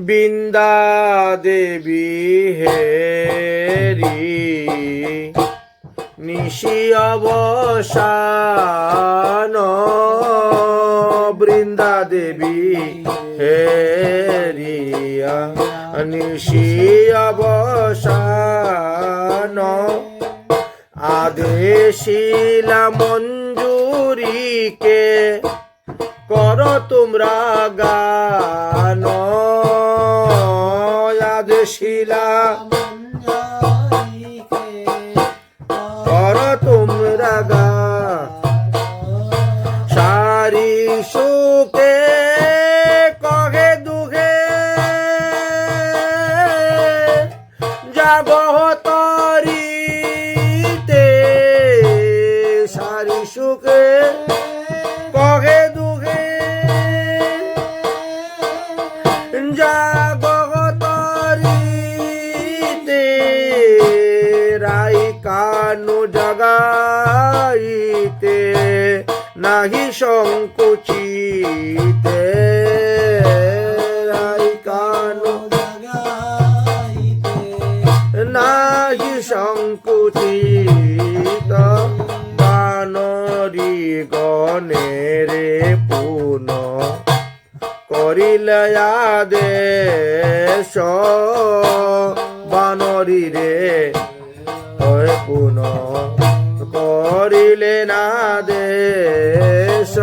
বৃন্দা দেবী হেরি নিশি অবসান বৃন্দা দেবী হেরিয়া নিশি অবসান আদেশিলা মঞ্জুরিকে কর তোমরা গান। আদেশিলা কর তোমরা গান। সারি সুখে কহে দুঃখে। যাব তরিতে সারি সুখে কানু জগাইতে নাহি সংকুচিতে। নাহি সংকুচিত। বানরি গণেরে পুন করিলে আদেশ বানরি রে। পুন করিলে না দেশ।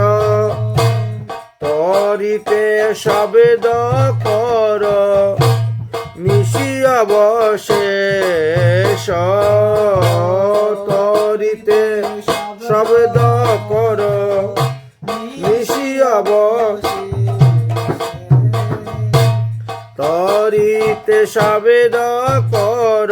তরিতে শব্দ কর নিশি অবশেষ তরিতে শব্দ কর নিশি অবশেষ তরিতে শব্দ কর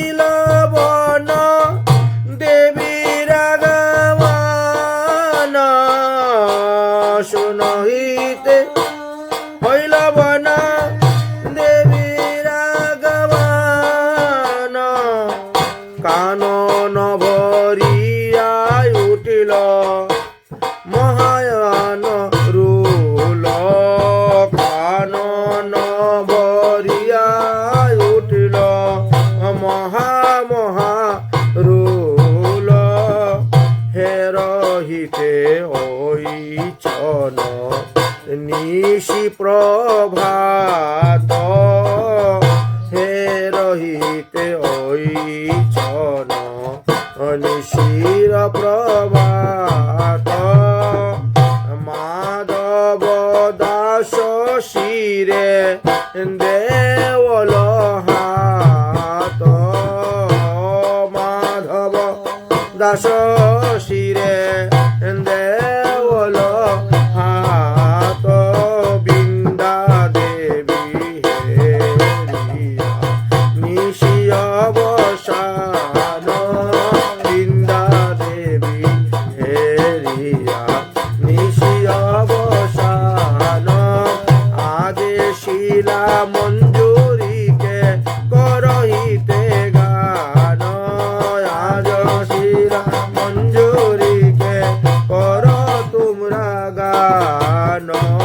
ওই চন নিশি প্রভাত, হে রহিতে ওই চন নিশির প্রভাত। মাধব দাস শিরে দেওল হাত। Madhav Das Ah, no.